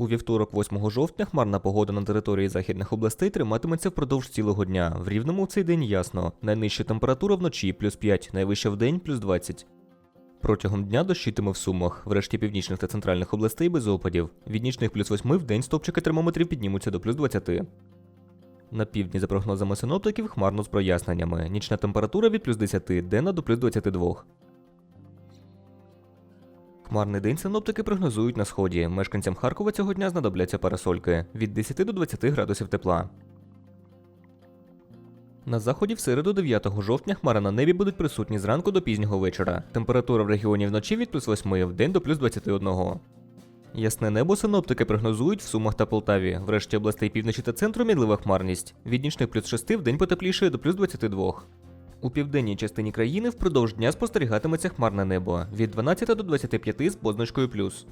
У вівторок, 8 жовтня, хмарна погода на території західних областей триматиметься впродовж цілого дня. В рівному в цей день ясно. Найнижча температура вночі плюс 5, найвища в день плюс 20. Протягом дня дощитиме в сумах, в решті північних та центральних областей без опадів. Від нічних плюс 8 в день стопчики термометрів піднімуться до плюс 20. На півдні, за прогнозами синоптиків, хмарно з проясненнями. Нічна температура від плюс 10, денна до плюс 22. Хмарний день синоптики прогнозують на сході. Мешканцям Харкова цього дня знадобляться парасольки від 10 до 20 градусів тепла. На заході в середу 9 жовтня хмари на небі будуть присутні зранку до пізнього вечора. Температура в регіоні вночі від плюс 8 в день до плюс 21. Ясне небо синоптики прогнозують в Сумах та Полтаві. В решті областей півночі та центру мінлива хмарність. Від нічних плюс 6 в день потеплішає до плюс 22. У південній частині країни впродовж дня спостерігатиметься хмарне небо від 12 до 25 з позначкою плюс.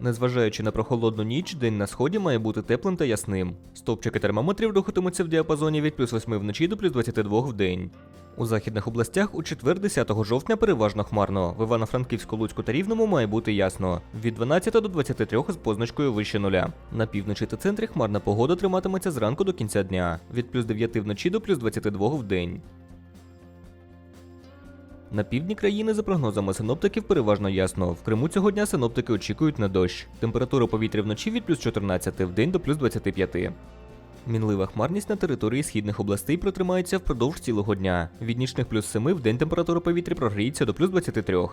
Незважаючи на прохолодну ніч, день на сході має бути теплим та ясним. Стовпчики термометрів рухатимуться в діапазоні від плюс 8 вночі до плюс 22 в день. У західних областях у четвер 10 жовтня переважно хмарно. В Івано-Франківську, Луцьку та Рівному має бути ясно. Від 12 до 23 з позначкою вище нуля. На півночі та центрі хмарна погода триматиметься зранку до кінця дня. Від плюс 9 вночі до плюс 22 в день. На півдні країни, за прогнозами синоптиків, переважно ясно. В Криму цього дня синоптики очікують на дощ. Температура повітря вночі від плюс 14 в день до плюс 25. Мінлива хмарність на території східних областей протримається впродовж цілого дня. Від нічних плюс 7 в день температура повітря прогріється до плюс 23.